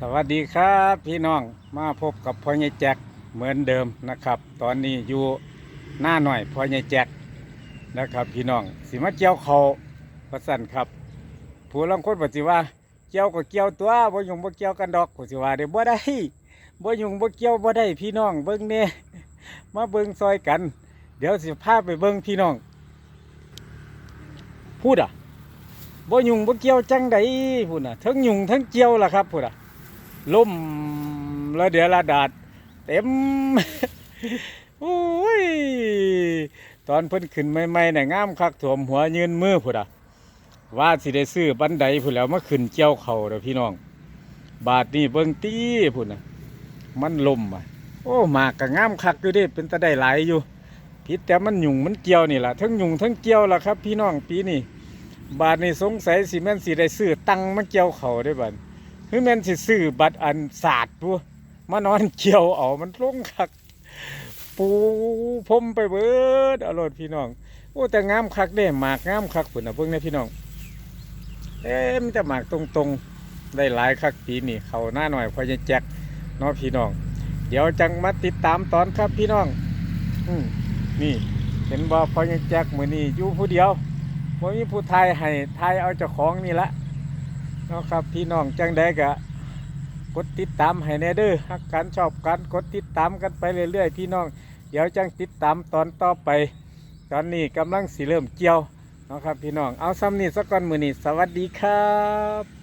สวัสดีครับพี่น้องมาพบกับพ่อใหญ่แจ็คเหมือนเดิมนะครับ ตอนนี้อยู่หน้าหน่อยพ่อใหญ่แจ็คนะครับพี่น้องสิมาเกี่ยวเขาประสันครับผู้ลังคนปฏิว่าเกี่ยวก็เกี่ยวตัวบ่ยุ่งบ่เกี่ยวกันดอกก็สิว่าได้บ่ได้บ่ยุ่งบ่เกี่ยวบ่ได้พี่น้องเบิ่งเนี่ยมาเบิ่งซอยกัน เดี๋ยวสิพาไปเบิ่งพี่น้อง พูดอะบ่ยุ่งบ่เกี่ยวจังใดพูดน่ะทั้งยุ่งทั้งเกี่ยวล่ะครับพูดอะ ล่มระเดี๋ยวระดาดเต็มโอ้ยตอนเพิ่นขึ้นใหม่ๆน่ะงามคักถ่วมหัวยืนมือพุ่นอะว่าสิได้ซื้อบันไดพุ่นแล้วมาขึ้นเจียวเข่าเด้อพี่น้อง บาทนี่เบิ่งตีพุ่นน่ะ มันล่มอะ โอ้มากก็งามคักอยู่ด้เป็นตะได้หลายอยู่ผิดแต่มันหยุ่งมันเกี่ยวนี่แหละทั้งหยุ่งทั้งเกี่ยวล่ะครับ พี่น้องปีนี้บาทนี่สงสัยสิแม่นสิได้ซื้อตังมาเกี่ยวเข่าได้บัด คือแม่นสิซื้อบัตรอันศาสตร์ตัวมานอนเกี่ยวเอามันลงคัก ปูพรมไปเบิดอรรถพี่น้อง โอ้แต่งามคักเด้หมากงามคักพุ่นนะเพิ่งนะพี่น้อง เอ๊ะมีแต่หมากตรงๆ ได้หลายคักปีนี่เขาหน้าหน่อยพอจะแจ็คเนาะพี่น้อง เดี๋ยวจังมาติดตามตอนครับพี่น้อง อืมนี่เห็นบ่พอจะแจ็คมือนี่อยู่ผู้เดียวบ่มีผู้ไทยให้ไทยเอาเจ้าของนี่ละ เนาะครับพี่น้องจังได้กะกดติดตามให้แน่เด้อฮักกันชอบกันกดติดตามกันไปเรื่อยๆพี่น้อง เดี๋ยวจังติดตามตอนต่อไป ตอนนี้กำลังสิเริ่มเกี่ยวเนาะครับพี่น้องเอาซ้ำนี่สักก่อนมือนี่สวัสดีครับ